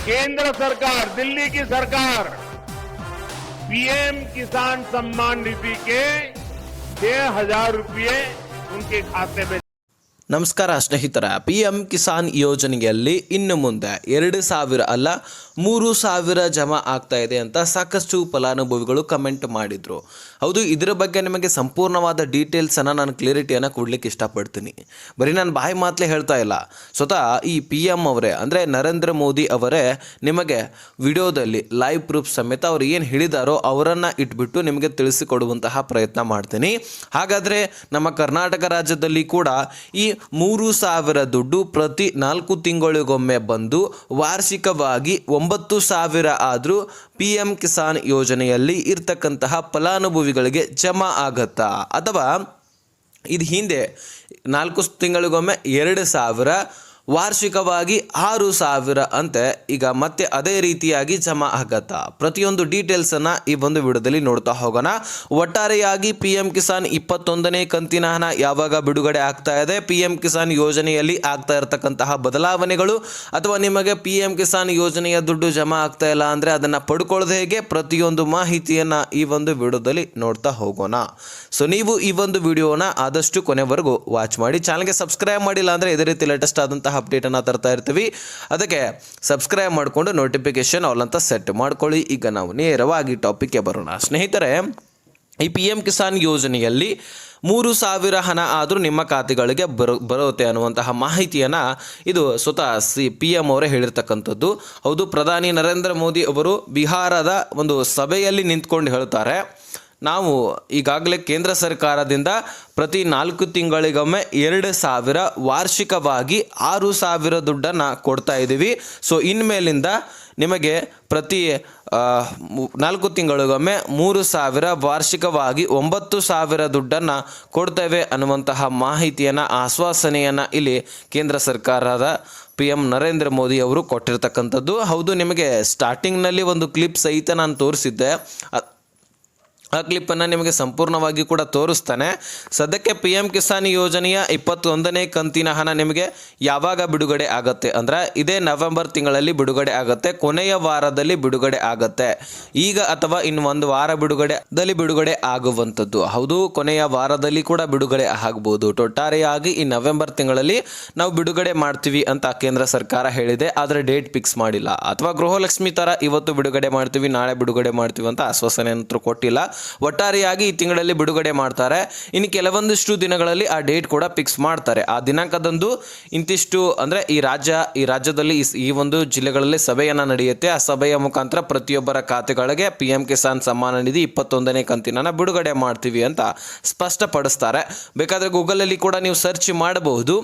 केंद्र सरकार दिल्ली की सरकार पीएम किसान सम्मान निधि के छह हजार रुपये उनके खाते में ನಮಸ್ಕಾರ ಸ್ನೇಹಿತರ ಪಿ ಎಂ ಕಿಸಾನ್ ಯೋಜನೆಯಲ್ಲಿ ಇನ್ನು ಮುಂದೆ ಎರಡು ಸಾವಿರ ಅಲ್ಲ ಮೂರು ಸಾವಿರ ಜಮಾ ಆಗ್ತಾ ಇದೆ ಅಂತ ಸಾಕಷ್ಟು ಫಲಾನುಭವಿಗಳು ಕಮೆಂಟ್ ಮಾಡಿದರು. ಹೌದು, ಇದರ ಬಗ್ಗೆ ನಿಮಗೆ ಸಂಪೂರ್ಣವಾದ ಡೀಟೇಲ್ಸನ್ನು ನಾನು ಕ್ಲಿಯರಿಟಿಯನ್ನು ಕೊಡಲಿಕ್ಕೆ ಇಷ್ಟಪಡ್ತೀನಿ. ಬರೀ ನಾನು ಬಾಯಿ ಮಾತಲೇ ಹೇಳ್ತಾ ಇಲ್ಲ. ಸ್ವತಃ ಈ ಪಿ ಎಂ ಅವರೇ, ಅಂದರೆ ನರೇಂದ್ರ ಮೋದಿ ಅವರೇ ನಿಮಗೆ ವಿಡಿಯೋದಲ್ಲಿ ಲೈವ್ ಪ್ರೂಫ್ ಸಮೇತ ಅವರು ಏನು ಹೇಳಿದಾರೋ ಅವರನ್ನು ಇಟ್ಬಿಟ್ಟು ನಿಮಗೆ ತಿಳಿಸಿಕೊಡುವಂತಹ ಪ್ರಯತ್ನ ಮಾಡ್ತೀನಿ. ಹಾಗಾದರೆ ನಮ್ಮ ಕರ್ನಾಟಕ ರಾಜ್ಯದಲ್ಲಿ ಕೂಡ ಈ ಮೂರು ಸಾವಿರ ದುಡ್ಡು ಪ್ರತಿ ನಾಲ್ಕು ತಿಂಗಳಿಗೊಮ್ಮೆ ಬಂದು ವಾರ್ಷಿಕವಾಗಿ ಒಂಬತ್ತು ಸಾವಿರ ಆದರೂ ಪಿ ಎಂ ಕಿಸಾನ್ ಯೋಜನೆಯಲ್ಲಿ ಇರ್ತಕ್ಕಂತಹ ಫಲಾನುಭವಿಗಳಿಗೆ ಜಮಾ ಆಗತ್ತಾ? ಅಥವಾ ಇದು ಹಿಂದೆ ನಾಲ್ಕು ತಿಂಗಳಿಗೊಮ್ಮೆ ಎರಡು ಸಾವಿರ ವಾರ್ಷಿಕವಾಗಿ ಆರು ಸಾವಿರ ಅಂತೆ. ಈಗ ಮತ್ತೆ ಅದೇ ರೀತಿಯಾಗಿ ಜಮಾ ಆಗತ್ತಾ? ಪ್ರತಿಯೊಂದು ಡೀಟೇಲ್ಸನ್ನು ಈ ಒಂದು ವಿಡಿಯೋದಲ್ಲಿ ನೋಡ್ತಾ ಹೋಗೋಣ. ಒಟ್ಟಾರೆಯಾಗಿ ಪಿ ಎಂ ಕಿಸಾನ್ ಇಪ್ಪತ್ತೊಂದನೇ ಕಂತಿನ ಹಣ ಯಾವಾಗ ಬಿಡುಗಡೆ ಆಗ್ತಾ ಇದೆ? ಪಿ ಎಂ ಕಿಸಾನ್ ಯೋಜನೆಯಲ್ಲಿ ಆಗ್ತಾ ಇರತಕ್ಕಂತಹ ಬದಲಾವಣೆಗಳು ಅಥವಾ ನಿಮಗೆ ಪಿ ಎಂ ಕಿಸಾನ್ ಯೋಜನೆಯ ದುಡ್ಡು ಜಮಾ ಆಗ್ತಾ ಇಲ್ಲ ಅಂದರೆ ಅದನ್ನು ಪಡ್ಕೊಳ್ಳೋದು ಹೇಗೆ? ಪ್ರತಿಯೊಂದು ಮಾಹಿತಿಯನ್ನು ಈ ಒಂದು ವಿಡಿಯೋದಲ್ಲಿ ನೋಡ್ತಾ ಹೋಗೋಣ. ಸೊ ನೀವು ಈ ಒಂದು ವಿಡಿಯೋನ ಆದಷ್ಟು ಕೊನೆವರೆಗೂ ವಾಚ್ ಮಾಡಿ. ಚಾನಲ್ಗೆ ಸಬ್ಸ್ಕ್ರೈಬ್ ಮಾಡಿಲ್ಲ ಅಂದರೆ ಇದೇ ರೀತಿ ಲೇಟೆಸ್ಟ್ ಆದಂತಹ ಅಪ್ಡೇಟನ್ನು ತರ್ತಾ ಇರ್ತೀವಿ. ಅದಕ್ಕೆ ಸಬ್ಸ್ಕ್ರೈಬ್ ಮಾಡಿಕೊಂಡು ನೋಟಿಫಿಕೇಶನ್ ಆಲ್ ಅಂತ ಸೆಟ್ ಮಾಡ್ಕೊಳ್ಳಿ. ಈಗ ನಾವು ನೇರವಾಗಿ ಟಾಪಿಕ್ಗೆ ಬರೋಣ. ಸ್ನೇಹಿತರೆ, ಈ ಪಿ ಎಂ ಕಿಸಾನ್ ಯೋಜನೆಯಲ್ಲಿ ಮೂರು ಸಾವಿರ ಹಣ ಆದರೂ ನಿಮ್ಮ ಖಾತೆಗಳಿಗೆ ಬರು, ಬರುತ್ತೆ ಅನ್ನುವಂತಹ ಮಾಹಿತಿಯನ್ನು ಇದು ಸ್ವತಃ ಸಿ ಪಿ ಎಂ ಅವರೇ ಹೇಳಿರ್ತಕ್ಕಂಥದ್ದು. ಹೌದು, ಪ್ರಧಾನಿ ನರೇಂದ್ರ ಮೋದಿ ಅವರು ಬಿಹಾರದ ಒಂದು ಸಭೆಯಲ್ಲಿ ನಿಂತ್ಕೊಂಡು ಹೇಳ್ತಾರೆ. ನಾವು ಈಗಾಗಲೇ ಕೇಂದ್ರ ಸರ್ಕಾರದಿಂದ ಪ್ರತಿ ನಾಲ್ಕು ತಿಂಗಳಿಗೊಮ್ಮೆ ಎರಡು ಸಾವಿರ ವಾರ್ಷಿಕವಾಗಿ ಆರು ಸಾವಿರ ದುಡ್ಡನ್ನು ಕೊಡ್ತಾ ಇದ್ದೀವಿ. ಸೊ ಇನ್ಮೇಲಿಂದ ನಿಮಗೆ ಪ್ರತಿ ನಾಲ್ಕು ತಿಂಗಳಿಗೊಮ್ಮೆ ಮೂರು ಸಾವಿರ ವಾರ್ಷಿಕವಾಗಿ ಒಂಬತ್ತು ಸಾವಿರ ದುಡ್ಡನ್ನು ಕೊಡ್ತೇವೆ ಅನ್ನುವಂತಹ ಮಾಹಿತಿಯನ್ನು, ಆಶ್ವಾಸನೆಯನ್ನು ಇಲ್ಲಿ ಕೇಂದ್ರ ಸರ್ಕಾರದ ಪಿ ಎಂ ನರೇಂದ್ರ ಮೋದಿ ಅವರು ಕೊಟ್ಟಿರ್ತಕ್ಕಂಥದ್ದು. ಹೌದು, ನಿಮಗೆ ಸ್ಟಾರ್ಟಿಂಗ್ನಲ್ಲಿ ಒಂದು ಕ್ಲಿಪ್ ಸಹಿತ ನಾನು ತೋರಿಸಿದ್ದೆ. ಆ ಕ್ಲಿಪ್ಪನ್ನು ನಿಮಗೆ ಸಂಪೂರ್ಣವಾಗಿ ಕೂಡ ತೋರಿಸ್ತಾನೆ. ಸದ್ಯಕ್ಕೆ ಪಿ ಎಂ ಕಿಸಾನ್ ಯೋಜನೆಯ ಇಪ್ಪತ್ತೊಂದನೇ ಕಂತಿನ ಹಣ ನಿಮಗೆ ಯಾವಾಗ ಬಿಡುಗಡೆ ಆಗುತ್ತೆ? ಅಂದರೆ ಇದೇ ನವೆಂಬರ್ ತಿಂಗಳಲ್ಲಿ ಬಿಡುಗಡೆ ಆಗುತ್ತೆ, ಕೊನೆಯ ವಾರದಲ್ಲಿ ಬಿಡುಗಡೆ ಆಗುತ್ತೆ. ಈಗ ಅಥವಾ ಇನ್ನು ಒಂದು ವಾರ ಬಿಡುಗಡೆದಲ್ಲಿ ಬಿಡುಗಡೆ ಆಗುವಂಥದ್ದು. ಹೌದು, ಕೊನೆಯ ವಾರದಲ್ಲಿ ಕೂಡ ಬಿಡುಗಡೆ ಆಗ್ಬೋದು. ಒಟ್ಟಾರೆಯಾಗಿ ಈ ನವೆಂಬರ್ ತಿಂಗಳಲ್ಲಿ ನಾವು ಬಿಡುಗಡೆ ಮಾಡ್ತೀವಿ ಅಂತ ಕೇಂದ್ರ ಸರ್ಕಾರ ಹೇಳಿದೆ, ಆದರೆ ಡೇಟ್ ಫಿಕ್ಸ್ ಮಾಡಿಲ್ಲ. ಅಥವಾ ಗೃಹಲಕ್ಷ್ಮಿ ಥರ ಇವತ್ತು ಬಿಡುಗಡೆ ಮಾಡ್ತೀವಿ, ನಾಳೆ ಬಿಡುಗಡೆ ಮಾಡ್ತೀವಿ ಅಂತ ಆಶ್ವಾಸನೆ ಅಂತೂ ಕೊಟ್ಟಿಲ್ಲ. ಒಟ್ಟಾರೆಯಾಗಿ ಈ ತಿಂಗಳಲ್ಲಿ ಬಿಡುಗಡೆ ಮಾಡ್ತಾರೆ. ಇನ್ನು ಕೆಲವೊಂದಿಷ್ಟು ದಿನಗಳಲ್ಲಿ ಆ ಡೇಟ್ ಕೂಡ ಫಿಕ್ಸ್ ಮಾಡ್ತಾರೆ. ಆ ದಿನಾಂಕದಂದು ಇಂತಿಷ್ಟು ಅಂದರೆ ಈ ರಾಜ್ಯ, ಈ ರಾಜ್ಯದಲ್ಲಿ ಈ ಒಂದು ಜಿಲ್ಲೆಗಳಲ್ಲಿ ಸಭೆಯನ್ನು ನಡೆಯುತ್ತೆ. ಆ ಸಭೆಯ ಮುಖಾಂತರ ಪ್ರತಿಯೊಬ್ಬರ ಖಾತೆಗಳಿಗೆ ಪಿ ಎಂ ಕಿಸಾನ್ ಸಮ್ಮಾನ ನಿಧಿ ಇಪ್ಪತ್ತೊಂದನೇ ಕಂತಿನ ಬಿಡುಗಡೆ ಮಾಡ್ತೀವಿ ಅಂತ ಸ್ಪಷ್ಟಪಡಿಸ್ತಾರೆ. ಬೇಕಾದರೆ ಗೂಗಲಲ್ಲಿ ಕೂಡ ನೀವು ಸರ್ಚ್ ಮಾಡಬಹುದು.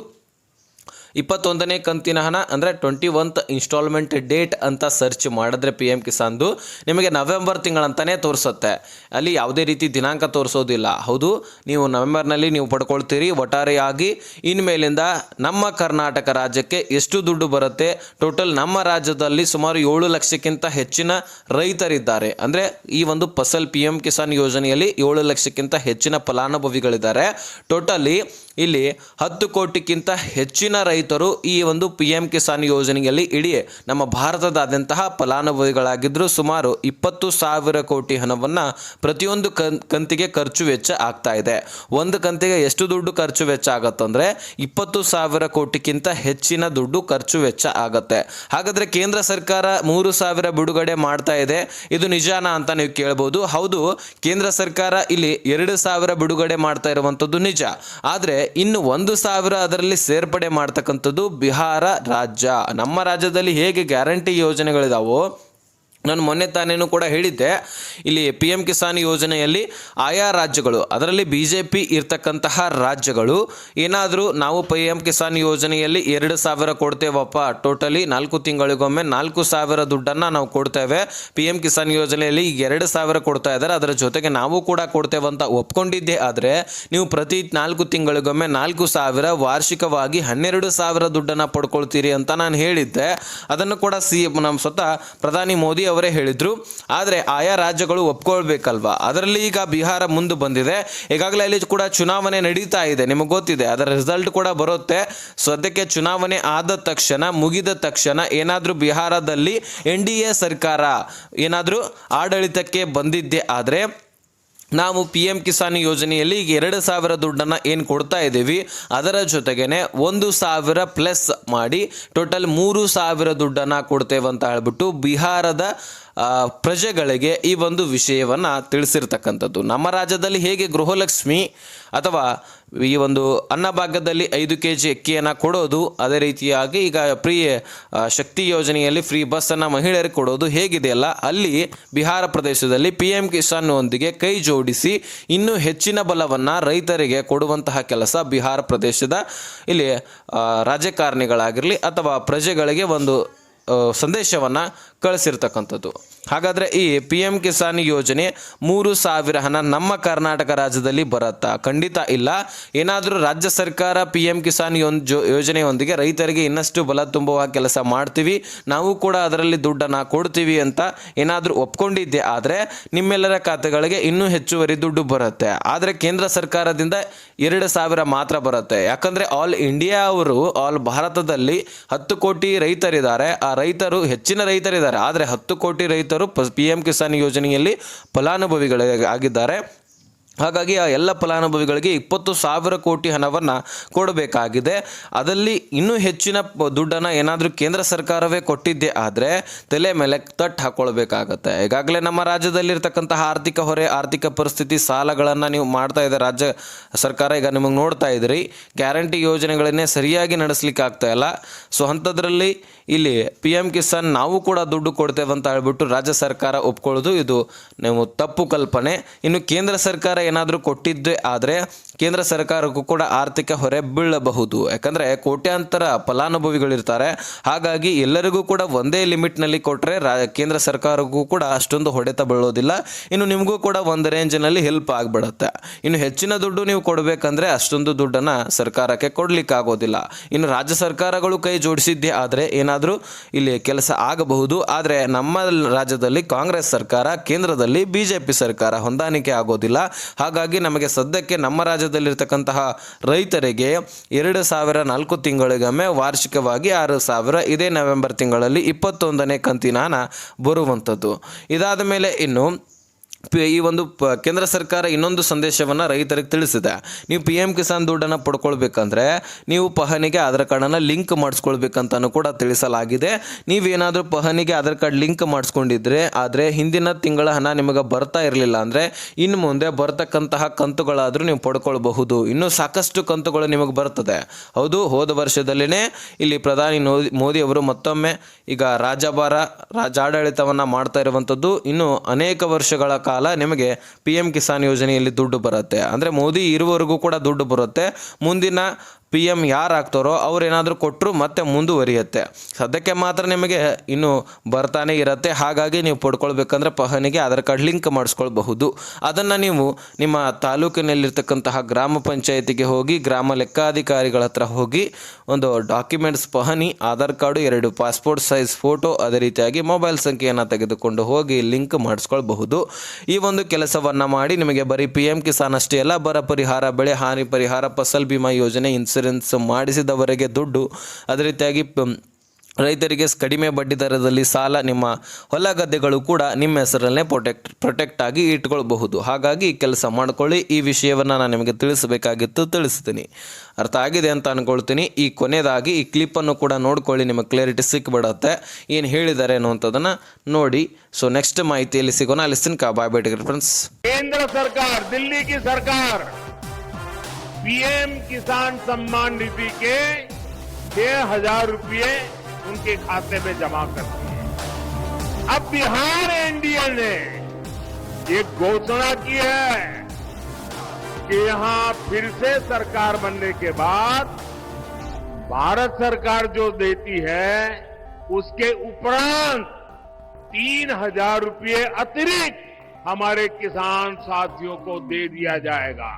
ಇಪ್ಪತ್ತೊಂದನೇ ಕಂತಿನ ಹಣ, ಅಂದರೆ ಟ್ವೆಂಟಿ ಒಂತ್ ಇನ್ಸ್ಟಾಲ್ಮೆಂಟ್ ಡೇಟ್ ಅಂತ ಸರ್ಚ್ ಮಾಡಿದ್ರೆ ಪಿ ಎಂ ಕಿಸಾನ್ದು ನಿಮಗೆ ನವೆಂಬರ್ ತಿಂಗಳಂತಲೇ ತೋರಿಸುತ್ತೆ. ಅಲ್ಲಿ ಯಾವುದೇ ರೀತಿ ದಿನಾಂಕ ತೋರಿಸೋದಿಲ್ಲ. ಹೌದು, ನೀವು ನವೆಂಬರ್ನಲ್ಲಿ ನೀವು ಪಡ್ಕೊಳ್ತೀರಿ, ಒಟ್ಟಾರೆಯಾಗಿ ಇನ್ಮೇಲಿಂದ ನಮ್ಮ ಕರ್ನಾಟಕ ರಾಜ್ಯಕ್ಕೆ ಎಷ್ಟು ದುಡ್ಡು ಬರುತ್ತೆ, ಟೋಟಲ್ ನಮ್ಮ ರಾಜ್ಯದಲ್ಲಿ ಸುಮಾರು ಏಳು ಲಕ್ಷಕ್ಕಿಂತ ಹೆಚ್ಚಿನ ರೈತರಿದ್ದಾರೆ. ಅಂದರೆ ಈ ಒಂದು ಫಸಲ್ ಪಿ ಎಂ ಕಿಸಾನ್ ಯೋಜನೆಯಲ್ಲಿ ಏಳು ಲಕ್ಷಕ್ಕಿಂತ ಹೆಚ್ಚಿನ ಫಲಾನುಭವಿಗಳಿದ್ದಾರೆ. ಟೋಟಲಿ ಇಲ್ಲಿ ಹತ್ತು ಕೋಟಿಗಿಂತ ಹೆಚ್ಚಿನ ರೈತರು ಈ ಒಂದು ಪಿ ಎಂ ಕಿಸಾನ್ ಯೋಜನೆಯಲ್ಲಿ ಇಡೀ ನಮ್ಮ ಭಾರತದಾದ್ಯಂತಹ ಫಲಾನುಭವಿಗಳಾಗಿದ್ದರೂ ಸುಮಾರು ಇಪ್ಪತ್ತು ಸಾವಿರ ಕೋಟಿ ಹಣವನ್ನು ಪ್ರತಿಯೊಂದು ಕಂತಿಗೆ ಖರ್ಚು ವೆಚ್ಚ ಆಗ್ತಾ ಇದೆ. ಒಂದು ಕಂತಿಗೆ ಎಷ್ಟು ದುಡ್ಡು ಖರ್ಚು ವೆಚ್ಚ ಆಗತ್ತಂದ್ರೆ ಇಪ್ಪತ್ತು ಸಾವಿರ ಕೋಟಿಗಿಂತ ಹೆಚ್ಚಿನ ದುಡ್ಡು ಖರ್ಚು ವೆಚ್ಚ ಆಗತ್ತೆ. ಹಾಗಾದ್ರೆ ಕೇಂದ್ರ ಸರ್ಕಾರ ಮೂರು ಸಾವಿರ ಬಿಡುಗಡೆ ಮಾಡ್ತಾ ಇದೆ. ಇದು ನಿಜಾನ ಅಂತ ನೀವು ಕೇಳ್ಬೋದು. ಹೌದು, ಕೇಂದ್ರ ಸರ್ಕಾರ ಇಲ್ಲಿ ಎರಡು ಸಾವಿರ ಬಿಡುಗಡೆ ಮಾಡ್ತಾ ಇರುವಂಥದ್ದು ನಿಜ. ಆದರೆ ಇನ್ನು ಒಂದು ಸಾವಿರ ಅದರಲ್ಲಿ ಸೇರ್ಪಡೆ ಮಾಡ್ತಕ್ಕಂಥದ್ದು ಬಿಹಾರ ರಾಜ್ಯ. ನಮ್ಮ ರಾಜ್ಯದಲ್ಲಿ ಹೇಗೆ ಗ್ಯಾರಂಟಿ ಯೋಜನೆಗಳಿದಾವೋ ನಾನು ಮೊನ್ನೆ ತಾನೇನು ಕೂಡ ಹೇಳಿದ್ದೆ, ಇಲ್ಲಿ ಪಿ ಎಂ ಕಿಸಾನ್ ಯೋಜನೆಯಲ್ಲಿ ಆಯಾ ರಾಜ್ಯಗಳು, ಅದರಲ್ಲಿ ಬಿ ಜೆ ಪಿ ಇರ್ತಕ್ಕಂತಹ ರಾಜ್ಯಗಳು, ಏನಾದರೂ ನಾವು ಪಿ ಎಂ ಕಿಸಾನ್ ಯೋಜನೆಯಲ್ಲಿ ಎರಡು ಸಾವಿರ ಕೊಡ್ತೇವಪ್ಪ, ಟೋಟಲಿ ನಾಲ್ಕು ತಿಂಗಳಿಗೊಮ್ಮೆ ನಾಲ್ಕು ಸಾವಿರ ದುಡ್ಡನ್ನು ನಾವು ಕೊಡ್ತೇವೆ. ಪಿ ಎಂ ಕಿಸಾನ್ ಯೋಜನೆಯಲ್ಲಿ ಈಗ ಎರಡು ಸಾವಿರ ಕೊಡ್ತಾ ಇದ್ದಾರೆ, ಅದರ ಜೊತೆಗೆ ನಾವು ಕೂಡ ಕೊಡ್ತೇವೆ ಅಂತ ಒಪ್ಕೊಂಡಿದ್ದೇ. ಆದರೆ ನೀವು ಪ್ರತಿ ನಾಲ್ಕು ತಿಂಗಳಿಗೊಮ್ಮೆ ನಾಲ್ಕು ಸಾವಿರ, ವಾರ್ಷಿಕವಾಗಿ ಹನ್ನೆರಡು ಸಾವಿರ ದುಡ್ಡನ್ನು ಪಡ್ಕೊಳ್ತೀರಿ ಅಂತ ನಾನು ಹೇಳಿದ್ದೆ. ಅದನ್ನು ಕೂಡ ಸಿ ನಮ್ಮ ಸ್ವತಃ ಪ್ರಧಾನಿ ಮೋದಿ ಹೇಳಿದ್ರು. ಆದರೆ ಆಯಾ ರಾಜ್ಯಗಳು ಒಪ್ಕೊಳ್ಬೇಕಲ್ವಾ? ಅದರಲ್ಲಿ ಈಗ ಬಿಹಾರ ಮುಂದೆ ಬಂದಿದೆ. ಈಗಾಗಲೇ ಅಲ್ಲಿ ಕೂಡ ಚುನಾವಣೆ ನಡೀತಾ ಇದೆ. ನಿಮಗೆ ಗೊತ್ತಿದೆ, ಅದರ ರಿಸಲ್ಟ್ ಕೂಡ ಬರುತ್ತೆ. ಸದ್ಯಕ್ಕೆ ಚುನಾವಣೆ ಆದ ತಕ್ಷಣ, ಮುಗಿದ ತಕ್ಷಣ ಏನಾದರೂ ಬಿಹಾರದಲ್ಲಿ ಎನ್ ಡಿ ಎ ಸರ್ಕಾರ ಏನಾದರೂ ಆಡಳಿತಕ್ಕೆ ಬಂದಿದ್ದೆ ಆದರೆ ನಾವು ಪಿ ಎಂ ಕಿಸಾನ್ ಯೋಜನೆಯಲ್ಲಿ ಈಗ ಎರಡು ಸಾವಿರ ದುಡ್ಡನ್ನು ಏನು ಕೊಡ್ತಾ ಇದ್ದೀವಿ, ಅದರ ಜೊತೆಗೇನೆ ಒಂದು ಸಾವಿರ ಪ್ಲಸ್ ಮಾಡಿ ಟೋಟಲ್ ಮೂರು ಸಾವಿರ ದುಡ್ಡನ್ನು ಕೊಡ್ತೇವೆ ಅಂತ ಹೇಳ್ಬಿಟ್ಟು ಬಿಹಾರದ ಪ್ರಜೆಗಳಿಗೆ ಈ ಒಂದು ವಿಷಯವನ್ನು ತಿಳಿಸಿರ್ತಕ್ಕಂಥದ್ದು. ನಮ್ಮ ರಾಜ್ಯದಲ್ಲಿ ಹೇಗೆ ಗೃಹಲಕ್ಷ್ಮಿ ಅಥವಾ ಈ ಒಂದು ಅನ್ನಭಾಗ್ಯದಲ್ಲಿ ಐದು ಕೆ ಜಿ ಅಕ್ಕಿಯನ್ನು ಕೊಡೋದು, ಅದೇ ರೀತಿಯಾಗಿ ಈಗ ಫ್ರೀ ಶಕ್ತಿ ಯೋಜನೆಯಲ್ಲಿ ಫ್ರೀ ಬಸ್ಸನ್ನು ಮಹಿಳೆಯರಿಗೆ ಕೊಡೋದು ಹೇಗಿದೆಯಲ್ಲ ಅಲ್ಲಿ ಬಿಹಾರ ಪ್ರದೇಶದಲ್ಲಿ ಪಿ ಎಂ ಕಿಸಾನ್ ಒಂದಿಗೆ ಕೈ ಜೋಡಿಸಿ ಇನ್ನೂ ಹೆಚ್ಚಿನ ಬಲವನ್ನು ರೈತರಿಗೆ ಕೊಡುವಂತಹ ಕೆಲಸ ಬಿಹಾರ ಪ್ರದೇಶದ, ಇಲ್ಲಿ ರಾಜಕಾರಣಿಗಳಾಗಿರಲಿ ಅಥವಾ ಪ್ರಜೆಗಳಿಗೆ ಒಂದು ಸಂದೇಶವನ್ನು ಕಳಿಸಿರ್ತಕ್ಕಂಥದ್ದು. ಹಾಗಾದರೆ ಈ ಪಿ ಎಂ ಕಿಸಾನ್ ಯೋಜನೆ ಮೂರು ಸಾವಿರ ಹಣ ನಮ್ಮ ಕರ್ನಾಟಕ ರಾಜ್ಯದಲ್ಲಿ ಬರುತ್ತಾ? ಖಂಡಿತ ಇಲ್ಲ. ಏನಾದರೂ ರಾಜ್ಯ ಸರ್ಕಾರ ಪಿ ಎಂ ಕಿಸಾನ್ ಯೋಜನೆಯೊಂದಿಗೆ ರೈತರಿಗೆ ಇನ್ನಷ್ಟು ಬಲ ತುಂಬುವ ಕೆಲಸ ಮಾಡ್ತೀವಿ. ನಾವು ಕೂಡ ಅದರಲ್ಲಿ ದುಡ್ಡನ್ನು ಕೊಡ್ತೀವಿ ಅಂತ ಏನಾದರೂ ಒಪ್ಕೊಂಡಿದ್ದೆ ಆದರೆ ನಿಮ್ಮೆಲ್ಲರ ಖಾತೆಗಳಿಗೆ ಇನ್ನೂ ಹೆಚ್ಚುವರಿ ದುಡ್ಡು ಬರುತ್ತೆ. ಆದರೆ ಕೇಂದ್ರ ಸರ್ಕಾರದಿಂದ ಎರಡು ಸಾವಿರ ಮಾತ್ರ ಬರುತ್ತೆ. ಯಾಕಂದರೆ ಆಲ್ ಇಂಡಿಯಾ ಅವರು ಆಲ್ ಭಾರತದಲ್ಲಿ ಹತ್ತು ಕೋಟಿ ರೈತರಿದ್ದಾರೆ. ಆ ರೈತರು ಹೆಚ್ಚಿನ ರೈತರಿದ್ದಾರೆ. ಆದರೆ ಹತ್ತು ಕೋಟಿ ರೈತರು ಪಿ ಎಂ ಕಿಸಾನ್ ಯೋಜನೆಯಲ್ಲಿ ಫಲಾನುಭವಿಗಳಾಗಿದ್ದಾರೆ. ಹಾಗಾಗಿ ಆ ಎಲ್ಲ ಫಲಾನುಭವಿಗಳಿಗೆ ಇಪ್ಪತ್ತು ಸಾವಿರ ಕೋಟಿ ಹಣವನ್ನು ಕೊಡಬೇಕಾಗಿದೆ. ಅದರಲ್ಲಿ ಇನ್ನೂ ಹೆಚ್ಚಿನ ದುಡ್ಡನ್ನು ಏನಾದರೂ ಕೇಂದ್ರ ಸರ್ಕಾರವೇ ಕೊಟ್ಟಿದ್ದೆ ಆದರೆ ತಲೆ ಮೇಲೆ ತಟ್ಟು ಹಾಕ್ಕೊಳ್ಬೇಕಾಗತ್ತೆ ಈಗಾಗಲೇ ನಮ್ಮ ರಾಜ್ಯದಲ್ಲಿರ್ತಕ್ಕಂತಹ ಆರ್ಥಿಕ ಹೊರೆ, ಆರ್ಥಿಕ ಪರಿಸ್ಥಿತಿ, ಸಾಲಗಳನ್ನು ನೀವು ಮಾಡ್ತಾ ಇದೆ ರಾಜ್ಯ ಸರ್ಕಾರ ಈಗ ನಿಮಗೆ ನೋಡ್ತಾ ಇದ್ರಿ ಗ್ಯಾರಂಟಿ ಯೋಜನೆಗಳನ್ನೇ ಸರಿಯಾಗಿ ನಡೆಸಲಿಕ್ಕೆ ಆಗ್ತಾ ಇಲ್ಲ. ಸೊ ಅಂಥದ್ರಲ್ಲಿ ಇಲ್ಲಿ ಪಿ ಎಂ ಕಿಸಾನ್ ನಾವು ಕೂಡ ದುಡ್ಡು ಕೊಡ್ತೇವೆ ಅಂತ ಹೇಳ್ಬಿಟ್ಟು ರಾಜ್ಯ ಸರ್ಕಾರ ಒಪ್ಕೊಳ್ಳೋದು ಇದು ನೀವು ತಪ್ಪು ಕಲ್ಪನೆ. ಇನ್ನು ಕೇಂದ್ರ ಸರ್ಕಾರ ಏನಾದರೂ ಕೊಟ್ಟಿದ್ದೆ ಆದರೆ ಕೇಂದ್ರ ಸರ್ಕಾರಕ್ಕೂ ಕೂಡ ಆರ್ಥಿಕ ಹೊರೆ ಬೀಳಬಹುದು. ಯಾಕಂದರೆ ಕೋಟ್ಯಾಂತರ ಫಲಾನುಭವಿಗಳಿರ್ತಾರೆ. ಹಾಗಾಗಿ ಎಲ್ಲರಿಗೂ ಕೂಡ ಒಂದೇ ಲಿಮಿಟ್ನಲ್ಲಿ ಕೊಟ್ಟರೆ ರಾ, ಕೇಂದ್ರ ಸರ್ಕಾರಕ್ಕೂ ಕೂಡ ಅಷ್ಟೊಂದು ಹೊಡೆತ ಬೀಳೋದಿಲ್ಲ. ಇನ್ನು ನಿಮಗೂ ಕೂಡ ಒಂದು ರೇಂಜಿನಲ್ಲಿ ಹೆಲ್ಪ್ ಆಗಿಬಿಡುತ್ತೆ. ಇನ್ನು ಹೆಚ್ಚಿನ ದುಡ್ಡು ನೀವು ಕೊಡಬೇಕಂದ್ರೆ ಅಷ್ಟೊಂದು ದುಡ್ಡನ್ನು ಸರ್ಕಾರಕ್ಕೆ ಕೊಡ್ಲಿಕ್ಕೆ ಆಗೋದಿಲ್ಲ ಇನ್ನು ರಾಜ್ಯ ಸರ್ಕಾರಗಳು ಕೈ ಜೋಡಿಸಿದ್ದೇ ಆದರೆ ಏನಾದರೂ ಇಲ್ಲಿ ಕೆಲಸ ಆಗಬಹುದು. ಆದರೆ ನಮ್ಮ ರಾಜ್ಯದಲ್ಲಿ ಕಾಂಗ್ರೆಸ್ ಸರ್ಕಾರ, ಕೇಂದ್ರದಲ್ಲಿ ಬಿ ಜೆ ಪಿ ಸರ್ಕಾರ ಹೊಂದಾಣಿಕೆ ಆಗೋದಿಲ್ಲ. ಹಾಗಾಗಿ ನಮಗೆ ಸದ್ಯಕ್ಕೆ ನಮ್ಮ ರಾಜ್ಯದಲ್ಲಿರ್ತಕ್ಕಂತಹ ರೈತರಿಗೆ ಎರಡು ಸಾವಿರ ನಾಲ್ಕು ತಿಂಗಳಿಗೊಮ್ಮೆ ವಾರ್ಷಿಕವಾಗಿ ಆರು ಸಾವಿರ. ಇದೇ ನವೆಂಬರ್ ತಿಂಗಳಲ್ಲಿ ಇಪ್ಪತ್ತೊಂದನೇ ಕಂತಿನ ಬರುವಂಥದ್ದು. ಇದಾದ ಮೇಲೆ ಇನ್ನು ಈ ಒಂದು ಕೇಂದ್ರ ಸರ್ಕಾರ ಇನ್ನೊಂದು ಸಂದೇಶವನ್ನು ರೈತರಿಗೆ ತಿಳಿಸಿದೆ. ನೀವು ಪಿ ಎಂ ಕಿಸಾನ್ ದುಡ್ಡನ್ನು ಪಡ್ಕೊಳ್ಬೇಕಂದ್ರೆ ನೀವು ಪಹನಿಗೆ ಆಧಾರ್ ಕಾರ್ಡನ್ನು ಲಿಂಕ್ ಮಾಡಿಸ್ಕೊಳ್ಬೇಕಂತಲೂ ಕೂಡ ತಿಳಿಸಲಾಗಿದೆ. ನೀವೇನಾದರೂ ಪಹನಿಗೆ ಆಧಾರ್ ಕಾರ್ಡ್ ಲಿಂಕ್ ಮಾಡಿಸ್ಕೊಂಡಿದ್ರೆ, ಆದರೆ ಹಿಂದಿನ ತಿಂಗಳ ಹಣ ನಿಮಗೆ ಬರ್ತಾ ಇರಲಿಲ್ಲ ಅಂದರೆ ಇನ್ನು ಮುಂದೆ ಬರ್ತಕ್ಕಂತಹ ಕಂತುಗಳಾದರೂ ನೀವು ಪಡ್ಕೊಳ್ಬಹುದು. ಇನ್ನೂ ಸಾಕಷ್ಟು ಕಂತುಗಳು ನಿಮಗೆ ಬರ್ತದೆ. ಹೌದು, ಹೋದ ವರ್ಷದಲ್ಲಿನೇ ಇಲ್ಲಿ ಪ್ರಧಾನಿ ಮೋದಿ ಮೋದಿ ಅವರು ಮತ್ತೊಮ್ಮೆ ಈಗ ರಾಜಭಾರ, ರಾಜಾಡಳಿತವನ್ನು ಮಾಡ್ತಾ ಇರುವಂಥದ್ದು ಇನ್ನು ಅನೇಕ ವರ್ಷಗಳ ಕಾಲ ನಿಮಗೆ ಪಿ ಎಂ ಕಿಸಾನ್ ಯೋಜನೆಯಲ್ಲಿ ದುಡ್ಡು ಬರುತ್ತೆ. ಅಂದರೆ ಮೋದಿ ಇರುವವರೆಗೂ ಕೂಡ ದುಡ್ಡು ಬರುತ್ತೆ. ಮುಂದಿನ ಪಿ ಎಂ ಯಾರು ಆಗ್ತಾರೋ ಅವ್ರೇನಾದರೂ ಕೊಟ್ಟರು ಮತ್ತೆ ಮುಂದುವರಿಯುತ್ತೆ. ಸದ್ಯಕ್ಕೆ ಮಾತ್ರ ನಿಮಗೆ ಇನ್ನು ಬರ್ತಾನೆ ಇರುತ್ತೆ. ಹಾಗಾಗಿ ನೀವು ಪಡ್ಕೊಳ್ಬೇಕಂದ್ರೆ ಪಹನಿಗೆ ಆಧಾರ್ ಕಾರ್ಡ್ ಲಿಂಕ್ ಮಾಡಿಸ್ಕೊಳ್ಬಹುದು. ಅದನ್ನು ನೀವು ನಿಮ್ಮ ತಾಲೂಕಿನಲ್ಲಿರ್ತಕ್ಕಂತಹ ಗ್ರಾಮ ಪಂಚಾಯತಿಗೆ ಹೋಗಿ, ಗ್ರಾಮ ಲೆಕ್ಕಾಧಿಕಾರಿಗಳ ಹತ್ರ ಹೋಗಿ, ಒಂದು ಡಾಕ್ಯುಮೆಂಟ್ಸ್ ಪಹನಿ ಆಧಾರ್ ಕಾರ್ಡು, ಎರಡು ಪಾಸ್ಪೋರ್ಟ್ ಸೈಜ್ ಫೋಟೋ, ಅದೇ ರೀತಿಯಾಗಿ ಮೊಬೈಲ್ ಸಂಖ್ಯೆಯನ್ನು ತೆಗೆದುಕೊಂಡು ಹೋಗಿ ಲಿಂಕ್ ಮಾಡಿಸ್ಕೊಳ್ಬಹುದು. ಈ ಒಂದು ಕೆಲಸವನ್ನು ಮಾಡಿ ನಿಮಗೆ ಬರೀ ಪಿ ಎಂ ಕಿಸಾನ್ ಅಷ್ಟೇ ಅಲ್ಲ, ಬರ ಪರಿಹಾರ, ಬೆಳೆ ಹಾನಿ ಪರಿಹಾರ, ಫಸಲ್ ಬಿಮಾ ಯೋಜನೆ ಇನ್ಸೂರೆನ್ಸ್ ಮಾಡಿಸಿದವರೆಗೆ ದುಡ್ಡು, ಅದೇ ರೀತಿಯಾಗಿ ರೈತರಿಗೆ ಕಡಿಮೆ ಬಡ್ಡಿ ದರದಲ್ಲಿ ಸಾಲ, ನಿಮ್ಮ ಹೊಲ ಗದ್ದೆಗಳು ಕೂಡ ನಿಮ್ಮ ಹೆಸರಲ್ಲೇ ಪ್ರೊಟೆಕ್ಟ್ ಪ್ರೊಟೆಕ್ಟ್ ಆಗಿ ಇಟ್ಕೊಳ್ಬಹುದು. ಹಾಗಾಗಿ ಕೆಲಸ ಮಾಡ್ಕೊಳ್ಳಿ. ಈ ವಿಷಯವನ್ನು ನಾನು ನಿಮಗೆ ತಿಳಿಸಬೇಕಾಗಿತ್ತು, ತಿಳಿಸ್ತೀನಿ. ಅರ್ಥ ಆಗಿದೆ ಅಂತ ಅಂದ್ಕೊಳ್ತೀನಿ ಈ ಕೊನೆಯದಾಗಿ ಈ ಕ್ಲಿಪ್ಪನ್ನು ಕೂಡ ನೋಡ್ಕೊಳ್ಳಿ, ನಿಮಗೆ ಕ್ಲಿಯರಿಟಿ ಸಿಕ್ಕಿಬಿಡುತ್ತೆ ಏನು ಹೇಳಿದ್ದಾರೆ ಅನ್ನುವಂಥದ್ದನ್ನು ನೋಡಿ. ಸೊ ನೆಕ್ಸ್ಟ್ ಮಾಹಿತಿಯಲ್ಲಿ ಸಿಗೋಣ. ಅಲ್ಲಿ ಸಿನ್ಕಾ. ಬಾಯ್ ಬೇಟಿಗೆ ಫ್ರೆಂಡ್ಸ್ ಕೇಂದ್ರ ಸರ್ಕಾರ ದಿಲ್ಲಿ ಸರ್ಕಾರ. पीएम किसान सम्मान निधि के छह हज़ार रुपये उनके खाते में जमा करती है। अब बिहार एनडीए ने ये घोषणा की है कि यहाँ फिर से सरकार बनने के बाद भारत सरकार जो देती है, उसके उपरांत तीन हज़ार रुपये अतिरिक्त हमारे किसान साथियों को दे दिया जाएगा।